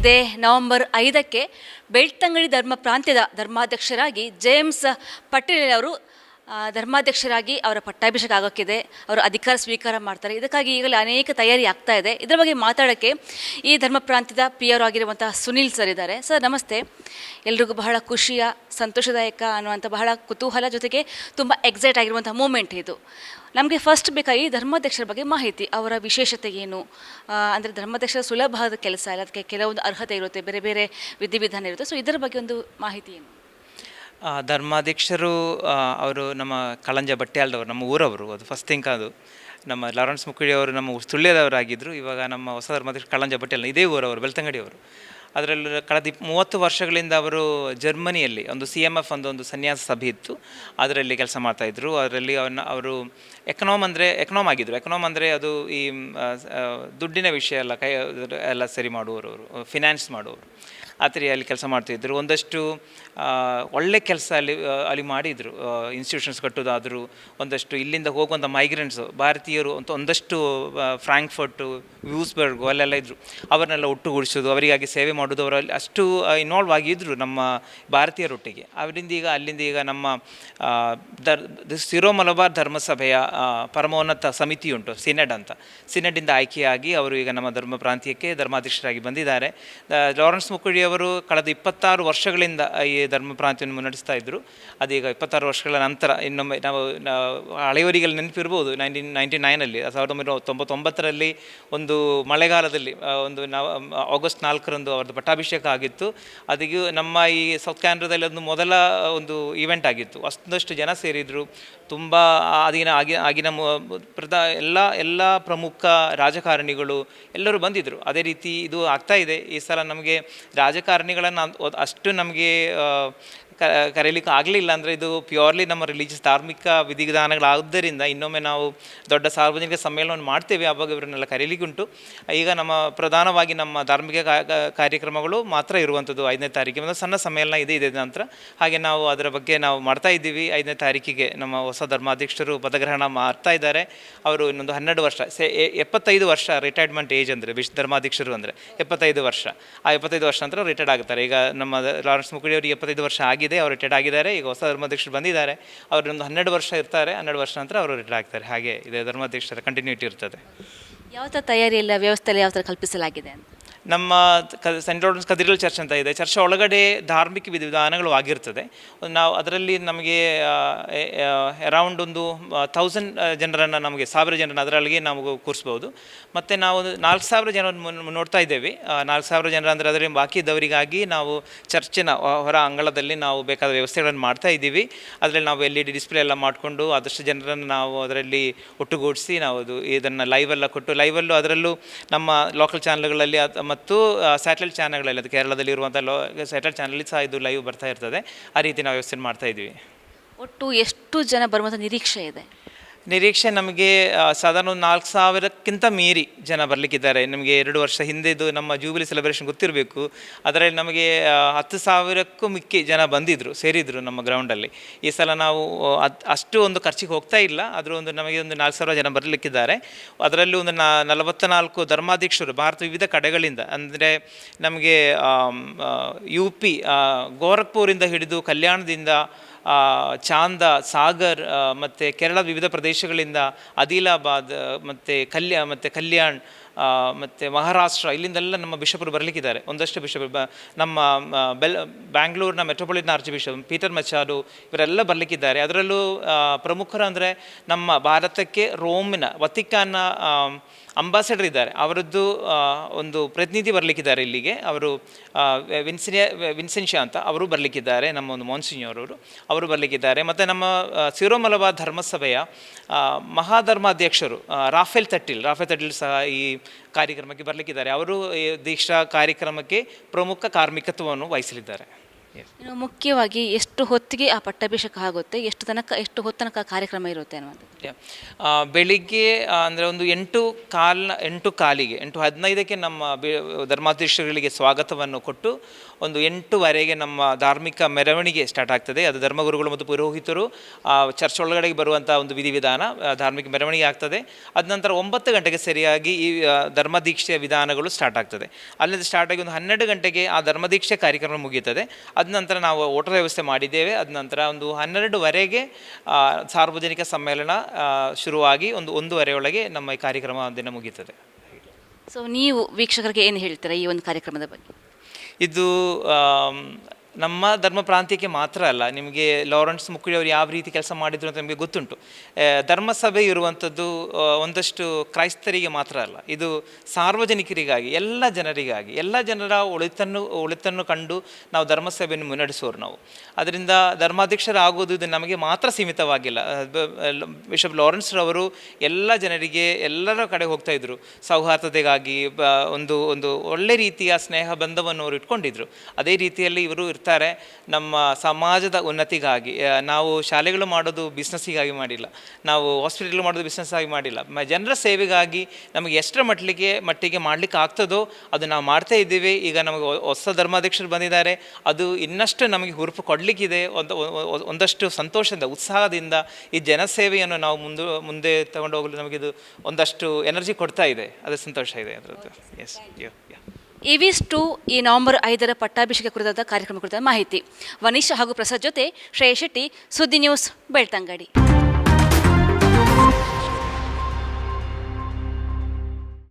ಇದೇ. ನವೆಂಬರ್ ಐದಕ್ಕೆ ಬೆಳ್ತಂಗಡಿ ಧರ್ಮ ಪ್ರಾಂತ್ಯದ ಧರ್ಮಾಧ್ಯಕ್ಷರಾಗಿ ಜೇಮ್ಸ್ ಪಟೇಲ್ ಅವರು ಧರ್ಮಾಧ್ಯಕ್ಷರಾಗಿ ಅವರ ಪಟ್ಟಾಭಿಷೇಕ ಆಗೋಕ್ಕಿದೆ. ಅವರು ಅಧಿಕಾರ ಸ್ವೀಕಾರ ಮಾಡ್ತಾರೆ. ಇದಕ್ಕಾಗಿ ಈಗಲೇ ಅನೇಕ ತಯಾರಿ ಆಗ್ತಾ ಇದೆ. ಇದರ ಬಗ್ಗೆ ಮಾತಾಡೋಕ್ಕೆ ಈ ಧರ್ಮ ಪ್ರಾಂತ್ಯದ ಪಿ ಆರ್ ಆಗಿರುವಂಥ ಸುನೀಲ್ ಸರ್ ಇದ್ದಾರೆ. ಸರ್, ನಮಸ್ತೆ. ಎಲ್ರಿಗೂ ಬಹಳ ಖುಷಿಯ, ಸಂತೋಷದಾಯಕ ಅನ್ನುವಂಥ ಬಹಳ ಕುತೂಹಲ ಜೊತೆಗೆ ತುಂಬ ಎಕ್ಸೈಟ್ ಆಗಿರುವಂಥ ಮೂಮೆಂಟ್ ಇದು. ನಮಗೆ ಫಸ್ಟ್ ಬೇಕಾಗಿ ಧರ್ಮಾಧ್ಯಕ್ಷರ ಬಗ್ಗೆ ಮಾಹಿತಿ. ಅವರ ವಿಶೇಷತೆ ಏನು? ಅಂದರೆ ಧರ್ಮಾಧ್ಯಕ್ಷರ ಸುಲಭವಾದ ಕೆಲಸ ಅಲ್ಲ ಅದಕ್ಕೆ ಕೆಲವೊಂದು ಅರ್ಹತೆ ಇರುತ್ತೆ. ಬೇರೆ ಬೇರೆ ವಿಧಿವಿಧಾನ ಇರುತ್ತೆ. ಸೊ ಇದರ ಬಗ್ಗೆ ಒಂದು ಮಾಹಿತಿ ಏನು? ಧರ್ಮಾಧ್ಯಕ್ಷರು ಅವರು ನಮ್ಮ ಕಳಂಜ ಬಟ್ಟೆಯಾಳದವರು, ನಮ್ಮ ಊರವರು, ಅದು ಫಸ್ಟ್ ಥಿಂಕ್ ಅದು. ನಮ್ಮ ಲಾರೆನ್ಸ್ ಮುಕ್ಕುಡಿ ಅವರು ನಮ್ಮ ಸುಳ್ಳ್ಯದವರಾಗಿದ್ದರು ಇವಾಗ ನಮ್ಮ ಹೊಸ ಧರ್ಮಾಧ್ಯಕ್ಷ ಕಳಂಜ ಬಟ್ಟೆಯಲ್ಲ, ಇದೇ ಊರವರು, ಬೆಳ್ತಂಗಡಿಯವರು. ಅದರಲ್ಲೂ ಕಳೆದ ಮೂವತ್ತು ವರ್ಷಗಳಿಂದ ಅವರು ಜರ್ಮನಿಯಲ್ಲಿ, ಒಂದು ಸಿ ಎಂ ಎಫ್ ಒಂದು ಒಂದು ಸನ್ಯಾಸ ಸಭೆ ಇತ್ತು. ಅದರಲ್ಲಿ ಕೆಲಸ ಮಾಡ್ತಾಯಿದ್ರು ಅದರಲ್ಲಿ ಅವನ್ನ ಅವರು ಎಕನಾಮ್ ಅಂದರೆ, ಎಕನಾಮ್ ಆಗಿದ್ದರು ಎಕನಾಮ್ ಅಂದರೆ ಅದು ಈ ದುಡ್ಡಿನ ವಿಷಯ ಎಲ್ಲ ಕೈ ಎಲ್ಲ ಸರಿ ಮಾಡುವವರು, ಅವರು, ಫಿನಾನ್ಸ್ ಮಾಡುವವರು. ಆ ಅಲ್ಲಿ ಕೆಲಸ ಮಾಡ್ತಿದ್ರು. ಒಂದಷ್ಟು ಒಳ್ಳೆ ಕೆಲಸ ಅಲ್ಲಿ ಅಲ್ಲಿ ಮಾಡಿದರು. ಇನ್ಸ್ಟಿಟ್ಯೂಷನ್ಸ್ ಕಟ್ಟೋದಾದರೂ ಒಂದಷ್ಟು ಇಲ್ಲಿಂದ ಹೋಗುವಂಥ ಮೈಗ್ರೆಂಟ್ಸು ಭಾರತೀಯರು ಅಂತ ಒಂದಷ್ಟು ಫ್ರಾಂಕ್ಫರ್ಟು ವ್ಯೂಸ್ಬರ್ಗು ಅಲ್ಲೆಲ್ಲ ಇದ್ದರು ಅವರನ್ನೆಲ್ಲ ಒಟ್ಟುಗೂಡಿಸೋದು ಅವರಿಗಾಗಿ ಸೇವೆ ಮಾಡೋದು ಅವರಲ್ಲಿ ಅಷ್ಟು ಇನ್ವಾಲ್ವ್ ಆಗಿದ್ದರು ನಮ್ಮ ಭಾರತೀಯರೊಟ್ಟಿಗೆ ಅವರಿಂದ ಈಗ, ಅಲ್ಲಿಂದ ಈಗ ನಮ್ಮ ದರ್ ಸಿರೋ ಮಲಬಾರ್ ಧರ್ಮಸಭೆಯ ಪರಮೋನ್ನತ ಸಮಿತಿ ಉಂಟು ಸಿನೆಡ್ ಅಂತ. ಸಿನೆಡಿಂದ ಆಯ್ಕೆಯಾಗಿ ಅವರು ಈಗ ನಮ್ಮ ಧರ್ಮ ಪ್ರಾಂತ್ಯಕ್ಕೆ ಧರ್ಮಾಧ್ಯಕ್ಷರಾಗಿ ಬಂದಿದ್ದಾರೆ. ಲಾರೆನ್ಸ್ ಮುಕ್ಕುಡಿ ಅವರು ಕಳೆದ ಇಪ್ಪತ್ತಾರು ವರ್ಷಗಳಿಂದ ಈ ಧರ್ಮ ಪ್ರಾಂತ್ಯವನ್ನು ಮುನ್ನಡೆಸ್ತಾ ಇದ್ದರು ಅದೀಗ ಇಪ್ಪತ್ತಾರು ವರ್ಷಗಳ ನಂತರ ಇನ್ನೊಮ್ಮೆ ನಾವು ಹಳೆಯವರಿಗೆಲ್ಲ ನೆನಪಿರ್ಬೋದು ನೈನ್ಟೀನ್ ನೈಂಟಿ ನೈನಲ್ಲಿ ಸಾವಿರದ ಒಂಬೈನೂರ ತೊಂಬತ್ತೊಂಬತ್ತರಲ್ಲಿ ಒಂದು ಮಳೆಗಾಲದಲ್ಲಿ ಒಂದು ನವ ಆಗಸ್ಟ್ ನಾಲ್ಕರಂದು ಅವ್ರದ್ದು ಪಟ್ಟಾಭಿಷೇಕ ಆಗಿತ್ತು. ಅದಕ್ಕೆ ನಮ್ಮ ಈ ಸೌತ್ ಕ್ಯಾನ್ರಾದಲ್ಲಿ ಒಂದು ಮೊದಲ ಒಂದು ಈವೆಂಟ್ ಆಗಿತ್ತು. ಅಷ್ಟೊಂದಷ್ಟು ಜನ ಸೇರಿದರು. ತುಂಬ ಆಗಿನ, ಆಗಿ, ಆಗಿನ ಪ್ರಧಾ ಎಲ್ಲ ಎಲ್ಲ ಪ್ರಮುಖ ರಾಜಕಾರಣಿಗಳು ಎಲ್ಲರೂ ಬಂದಿದ್ದರು ಅದೇ ರೀತಿ ಇದು ಆಗ್ತಾ ಇದೆ. ಈ ಸಲ ನಮಗೆ ರಾಜಕಾರಣಿಗಳನ್ನು ಅಷ್ಟು ನಮಗೆ ಕ, ಕರೀಲಿಕ್ಕೆ ಆಗಲಿಲ್ಲ ಅಂದರೆ ಇದು ಪ್ಯೂರ್ಲಿ ನಮ್ಮ ರಿಲೀಜಿಯಸ್ ಧಾರ್ಮಿಕ ವಿಧಿವಿಧಾನಗಳಾದ್ದರಿಂದ ಇನ್ನೊಮ್ಮೆ ನಾವು ದೊಡ್ಡ ಸಾರ್ವಜನಿಕ ಸಮ್ಮೇಳನವನ್ನು ಮಾಡ್ತೇವೆ. ಆವಾಗ ಇವರನ್ನೆಲ್ಲ ಕರೀಲಿಕ್ಕೆ ಉಂಟು ಈಗ ನಮ್ಮ ಪ್ರಧಾನವಾಗಿ ನಮ್ಮ ಧಾರ್ಮಿಕ ಕಾರ್ಯಕ್ರಮಗಳು ಮಾತ್ರ ಇರುವಂಥದ್ದು ಐದನೇ ತಾರೀಕಿಗೆ. ಒಂದು ಸಣ್ಣ ಸಮ್ಮೇಳನ ಇದೆ ಇದೆ ನಂತರ. ಹಾಗೆ ನಾವು ಅದರ ಬಗ್ಗೆ ನಾವು ಮಾಡ್ತಾ ಇದ್ದೀವಿ. ಐದನೇ ತಾರೀಕಿಗೆ ನಮ್ಮ ಹೊಸ ಧರ್ಮಾಧ್ಯಕ್ಷರು ಪದಗ್ರಹಣ ಮಾಡ್ತಾ ಇದ್ದಾರೆ. ಅವರು ಇನ್ನೊಂದು ಹನ್ನೆರಡು ವರ್ಷ, ಸೆ ಎಪ್ಪತ್ತೈದು ವರ್ಷ ರಿಟೈರ್ಮೆಂಟ್ ಏಜ್ ಅಂದರೆ ವಿಶ್ವ ಧರ್ಮಾಧ್ಯಕ್ಷರು ಅಂದರೆ, ಎಪ್ಪತ್ತೈದು ವರ್ಷ. ಆ ಎಪ್ಪತ್ತೈದು ವರ್ಷ ನಂತರ ರಿಟೈರ್ಡ್ ಆಗ್ತಾರೆ. ಈಗ ನಮ್ಮ ಲಾರೆನ್ಸ್ ಮುಕುಡಿ ಅವರಿಗೆ ಎಪ್ಪತ್ತೈದು ವರ್ಷ ಆಗಿದೆ. ಅವರು ರಿಟೈರ್ಡ್ ಆಗಿದ್ದಾರೆ, ಈಗ ಹೊಸ ಧರ್ಮಾಧ್ಯಕ್ಷರು ಬಂದಿದ್ದಾರೆ. ಅವರು ಒಂದು ಹನ್ನೆರಡು ವರ್ಷ ಇರ್ತಾರೆ, ಹನ್ನೆರಡು ವರ್ಷ ನಂತರ ಅವರು ರಿಟೈರ್ಡ್ ಆಗ್ತಾರೆ. ಹಾಗೆ ಇದೆ ಧರ್ಮಾಧ್ಯಕ್ಷರ ಕಂಟಿನ್ಯೂಟಿ ಇರ್ತದೆ. ಯಾವ ಥರ ತಯಾರಿ ಎಲ್ಲ ವ್ಯವಸ್ಥೆ ಎಲ್ಲ ಯಾವ ಥರ ಕಲ್ಪಿಸಲಾಗಿದೆ ಅಂತ? ನಮ್ಮ ಕ ಸೆಂಟ್ ಲಾರೆನ್ಸ್ ಕದಿರಲ್ ಚರ್ಚ್ ಅಂತ ಇದೆ. ಚರ್ಚ್ ಒಳಗಡೆ ಧಾರ್ಮಿಕ ವಿಧಿವಿಧಾನಗಳು ಆಗಿರ್ತದೆ. ನಾವು ಅದರಲ್ಲಿ ನಮಗೆ ಅರೌಂಡ್ ಒಂದು ಥೌಸಂಡ್ ಜನರನ್ನು ನಮಗೆ, ಸಾವಿರ ಜನರನ್ನು ಅದರಲ್ಲಿಗೆ ನಾವು ಕೂರಿಸ್ಬೋದು. ಮತ್ತು ನಾವು ನಾಲ್ಕು ಸಾವಿರ ಜನರನ್ನು ನೋಡ್ತಾ ಇದ್ದೇವೆ. ನಾಲ್ಕು ಸಾವಿರ ಜನರ ಅಂದರೆ ಅದರಲ್ಲಿ ಬಾಕಿ ಇದ್ದವರಿಗಾಗಿ ನಾವು ಚರ್ಚಿನ ಹೊರ ಅಂಗಳದಲ್ಲಿ ನಾವು ಬೇಕಾದ ವ್ಯವಸ್ಥೆಗಳನ್ನು ಮಾಡ್ತಾ ಇದ್ದೀವಿ. ಅದರಲ್ಲಿ ನಾವು ಎಲ್ ಇ ಡಿ ಡಿಸ್ಪ್ಲೇ ಎಲ್ಲ ಮಾಡಿಕೊಂಡು ಆದಷ್ಟು ಜನರನ್ನು ನಾವು ಅದರಲ್ಲಿ ಒಟ್ಟುಗೂಡಿಸಿ ನಾವು ಅದು ಇದನ್ನು ಲೈವ್ ಎಲ್ಲ ಕೊಟ್ಟು ಲೈವಲ್ಲೂ ಅದರಲ್ಲೂ ನಮ್ಮ ಲೋಕಲ್ ಚಾನಲ್ಗಳಲ್ಲಿ ಮತ್ತು ಸ್ಯಾಟಲೈಟ್ ಚಾನಲ್ಗಳಲ್ಲಿ ಅದು ಕೇರಳದಲ್ಲಿ ಇರುವಂಥ ಲೋ ಸ್ಯಾಟಲೈಟ್ ಚಾನಲಲ್ಲಿ ಸಹ ಇದು ಲೈವ್ ಬರ್ತಾ ಇರ್ತದೆ. ಆ ರೀತಿ ನಾವು ವ್ಯವಸ್ಥೆ ಮಾಡ್ತಾ ಇದ್ದೀವಿ. ಒಟ್ಟು ಎಷ್ಟು ಜನ ಬರುವಂಥ ನಿರೀಕ್ಷೆ ಇದೆ? ನಿರೀಕ್ಷೆ ನಮಗೆ ಸಾಧಾರಣ ಒಂದು ನಾಲ್ಕು ಸಾವಿರಕ್ಕಿಂತ ಮೀರಿ ಜನ ಬರಲಿಕ್ಕಿದ್ದಾರೆ. ನಮಗೆ ಎರಡು ವರ್ಷ ಹಿಂದೆದು ನಮ್ಮ ಜೂಬಿಲಿ ಸೆಲೆಬ್ರೇಷನ್ ಗೊತ್ತಿರಬೇಕು. ಅದರಲ್ಲಿ ನಮಗೆ ಹತ್ತು ಸಾವಿರಕ್ಕೂ ಮಿಕ್ಕಿ ಜನ ಬಂದಿದ್ದರು ಸೇರಿದರು ನಮ್ಮ ಗ್ರೌಂಡಲ್ಲಿ ಈ ಸಲ ನಾವು ಅಷ್ಟು ಒಂದು ಖರ್ಚಿಗೆ ಹೋಗ್ತಾ ಇಲ್ಲ. ಆದರೂ ಒಂದು ನಮಗೆ ಒಂದು ನಾಲ್ಕು ಸಾವಿರ ಜನ ಬರಲಿಕ್ಕಿದ್ದಾರೆ. ಅದರಲ್ಲಿ ಒಂದು ನಲವತ್ತ ನಾಲ್ಕು ಧರ್ಮಾಧ್ಯಕ್ಷರು ಭಾರತ ವಿವಿಧ ಕಡೆಗಳಿಂದ, ಅಂದರೆ ನಮಗೆ ಯು ಪಿ ಗೋರಖ್ಪುರಿಂದ ಹಿಡಿದು ಕಲ್ಯಾಣದಿಂದ ಚಾಂದ ಸಾಗರ್ ಮತ್ತು ಕೇರಳದ ವಿವಿಧ ಪ್ರದೇಶಗಳಿಂದ ಆದಿಲಾಬಾದ್ ಮತ್ತು ಕಲ್ಯಾ ಮತ್ತು ಕಲ್ಯಾಣ್ ಮತ್ತು ಮಹಾರಾಷ್ಟ್ರ, ಇಲ್ಲಿಂದೆಲ್ಲ ನಮ್ಮ ಬಿಷಪರು ಬರಲಿಕ್ಕಿದ್ದಾರೆ. ಒಂದಷ್ಟು ಬಿಷಪ್ ನಮ್ಮ ಬೆಲ್, ಬ್ಯಾಂಗ್ಳೂರಿನ ಮೆಟ್ರೋಪಾಲಿಟನ್ ಆರ್ಚ್ ಬಿಷಪ್, ಪೀಟರ್ ಮಚಾರು ಇವರೆಲ್ಲ ಬರಲಿಕ್ಕಿದ್ದಾರೆ. ಅದರಲ್ಲೂ ಪ್ರಮುಖರು ಅಂದರೆ ನಮ್ಮ ಭಾರತಕ್ಕೆ ರೋಮಿನ, ವತಿಕಾನ್ನ ಅಂಬಾಸಡರ್ ಇದ್ದಾರೆ. ಅವರದ್ದು ಒಂದು ಪ್ರತಿನಿಧಿ ಬರಲಿಕ್ಕಿದ್ದಾರೆ ಇಲ್ಲಿಗೆ. ಅವರು ವಿನ್ಸಿನಿಯ ವಿನ್ಸೆನ್ಷಿಯಾ ಅಂತ ಅವರು ಬರಲಿಕ್ಕಿದ್ದಾರೆ, ನಮ್ಮ ಒಂದು ಮೋನ್ಸಿನಿಯವರವರು ಅವರು ಬರಲಿಕ್ಕಿದ್ದಾರೆ. ಮತ್ತು ನಮ್ಮ ಸಿರೋಮಲಬಾರ್ ಧರ್ಮಸಭೆಯ ಮಹಾಧರ್ಮಾಧ್ಯಕ್ಷರು ರಾಫೆಲ್ ತಟ್ಟಿಲ್. ರಾಫೆಲ್ ತಟ್ಟಿಲ್ ಸಹ ಈ ಕಾರ್ಯಕ್ರಮಕ್ಕೆ ಬರಲಿಕ್ಕಿದ್ದಾರೆ. ಅವರು ದೀಕ್ಷಾ ಕಾರ್ಯಕ್ರಮಕ್ಕೆ ಪ್ರಮುಖ ಕಾರ್ಮಿಕತ್ವವನ್ನು ವಹಿಸಲಿದ್ದಾರೆ. ಇನ್ನು ಮುಖ್ಯವಾಗಿ ಎಷ್ಟು ಹೊತ್ತಿಗೆ ಆ ಪಟ್ಟಾಭಿಷೇಕ ಆಗುತ್ತೆ ಎಷ್ಟು ತನಕ ಎಷ್ಟು ಹೊತ್ತನಕ ಕಾರ್ಯಕ್ರಮ ಇರುತ್ತೆ ಅನ್ನುವಂಥದ್ದು. ಆ, ಬೆಳಿಗ್ಗೆ ಅಂದರೆ ಒಂದು ಎಂಟು ಕಾಲ್ ಎಂಟು ಕಾಲಿಗೆ ಎಂಟು ಹದಿನೈದಕ್ಕೆ ನಮ್ಮ ಬೆ- ಧರ್ಮಾಧೀಶರುಗಳಿಗೆ ಸ್ವಾಗತವನ್ನು ಕೊಟ್ಟು ಒಂದು ಎಂಟುವರೆಗೆ ನಮ್ಮ ಧಾರ್ಮಿಕ ಮೆರವಣಿಗೆ ಸ್ಟಾರ್ಟ್ ಆಗ್ತದೆ. ಅದು ಧರ್ಮಗುರುಗಳು ಮತ್ತು ಪುರೋಹಿತರು ಆ, ಚರ್ಚ್ ಒಳಗಡೆಗೆ ಬರುವಂಥ ಒಂದು ವಿಧಿವಿಧಾನ ಆ, ಧಾರ್ಮಿಕ ಮೆರವಣಿಗೆ ಆಗ್ತದೆ. ಅದ ನಂತರ ಒಂಬತ್ತು ಗಂಟೆಗೆ ಸರಿಯಾಗಿ ಈ ಆ, ಧರ್ಮದೀಕ್ಷೆಯ ವಿಧಾನಗಳು ಸ್ಟಾರ್ಟ್ ಆಗ್ತದೆ. ಅಲ್ಲಿಂದ ಸ್ಟಾರ್ಟ್ ಆಗಿ ಒಂದು ಹನ್ನೆರಡು ಗಂಟೆಗೆ ಆ ಧರ್ಮದೀಕ್ಷೆ ಕಾರ್ಯಕ್ರಮ ಮುಗೀತದೆ ಅದ ನಂತರ ನಾವು ಊಟದ ವ್ಯವಸ್ಥೆ ಮಾಡಿದ್ದೇವೆ. ಅದ ನಂತರ ಒಂದು ಹನ್ನೆರಡುವರೆಗೆ ಸಾರ್ವಜನಿಕ ಸಮ್ಮೇಳನ ಶುರುವಾಗಿ ಒಂದು ಒಂದೂವರೆಯೊಳಗೆ ನಮ್ಮ ಈ ಕಾರ್ಯಕ್ರಮ ದಿನ ಮುಗಿಯುತ್ತದೆ ಸೊ ನೀವು ವೀಕ್ಷಕರಿಗೆ ಏನು ಹೇಳ್ತೀರಾ ಈ ಒಂದು ಕಾರ್ಯಕ್ರಮದ ಬಗ್ಗೆ? ಇದು ನಮ್ಮ ಧರ್ಮ ಪ್ರಾಂತ್ಯಕ್ಕೆ ಮಾತ್ರ ಅಲ್ಲ, ನಿಮಗೆ ಲಾರೆನ್ಸ್ ಮುಕ್ಕುಳಿ ಅವರು ಯಾವ ರೀತಿ ಕೆಲಸ ಮಾಡಿದ್ರು ಅಂತ ನಿಮಗೆ ಗೊತ್ತುಂಟು. ಧರ್ಮಸಭೆ ಇರುವಂಥದ್ದು ಒಂದಷ್ಟು ಕ್ರೈಸ್ತರಿಗೆ ಮಾತ್ರ ಅಲ್ಲ, ಇದು ಸಾರ್ವಜನಿಕರಿಗಾಗಿ, ಎಲ್ಲ ಜನರಿಗಾಗಿ, ಎಲ್ಲ ಜನರ ಒಳಿತನ್ನು ಒಳಿತನ್ನು ಕಂಡು ನಾವು ಧರ್ಮಸಭೆಯನ್ನು ಮುನ್ನಡೆಸೋರು ನಾವು. ಅದರಿಂದ ಧರ್ಮಾಧ್ಯಕ್ಷರಾಗೋದು ಇದು ನಮಗೆ ಮಾತ್ರ ಸೀಮಿತವಾಗಿಲ್ಲ. ಬಿಷಪ್ ಲಾರೆನ್ಸ್ ರವರು ಎಲ್ಲ ಜನರಿಗೆ, ಎಲ್ಲರ ಕಡೆ ಹೋಗ್ತಾ ಇದ್ರು. ಸೌಹಾರ್ದತೆಗಾಗಿ ಒಂದು ಒಂದು ಒಳ್ಳೆ ರೀತಿಯ ಸ್ನೇಹ ಬಂಧವನ್ನು ಅವರು ಇಟ್ಕೊಂಡಿದ್ರು. ಅದೇ ರೀತಿಯಲ್ಲಿ ಇವರು ಇರ್ತಾರೆ ನಮ್ಮ ಸಮಾಜದ ಉನ್ನತಿಗಾಗಿ. ನಾವು ಶಾಲೆಗಳು ಮಾಡೋದು ಬಿಸ್ನೆಸ್ಸಿಗಾಗಿ ಮಾಡಿಲ್ಲ. ನಾವು ಹಾಸ್ಪಿಟಲ್ ಮಾಡೋದು ಬಿಸ್ನೆಸ್ ಆಗಿ ಮಾಡಿಲ್ಲ. ಮ- ಜನರ ಸೇವೆಗಾಗಿ ನಮಗೆ ಎಷ್ಟರ ಮಟ್ಟಿಗೆ ಮಟ್ಟಿಗೆ ಮಾಡಲಿಕ್ಕೆ ಆಗ್ತದೋ ಅದು ನಾವು ಮಾಡ್ತಾ ಇದ್ದೀವಿ. ಈಗ ನಮಗೆ ಹೊಸ ಧರ್ಮಾಧ್ಯಕ್ಷರು ಬಂದಿದ್ದಾರೆ. ಅದು ಇನ್ನಷ್ಟು ನಮಗೆ ಹುರುಪು ಕೊಡಲಿಕ್ಕಿದೆ. ಒಂದು ಒಂದಷ್ಟು ಸಂತೋಷದಿಂದ ಉತ್ಸಾಹದಿಂದ ಈ ಜನಸೇವೆಯನ್ನು ನಾವು ಮುಂದೆ ಮುಂದೆ ತಗೊಂಡು ಹೋಗಲು ನಮಗಿದು ಒಂದಷ್ಟು ಎನರ್ಜಿ ಕೊಡ್ತಾ ಇದೆ. ಅದು ಸಂತೋಷ ಇದೆ. ಅದರದ್ದು. ಎಸ್ ಯೋ ಯಾ ಇವಿಷ್ಟು ಈ ನವೆಂಬರ್ ಐದರ ಪಟ್ಟಾಭಿಷೇಕ ಕುರಿತಾದ ಕಾರ್ಯಕ್ರಮ ಕುರಿತಾದ ಮಾಹಿತಿ. ವನೀಶ್ ಹಾಗೂ ಪ್ರಸಾದ್ ಜೊತೆ ಶ್ರೇಯ ಶೆಟ್ಟಿ, ಸುದ್ದಿ ನ್ಯೂಸ್ ಬೆಳ್ತಂಗಡಿ.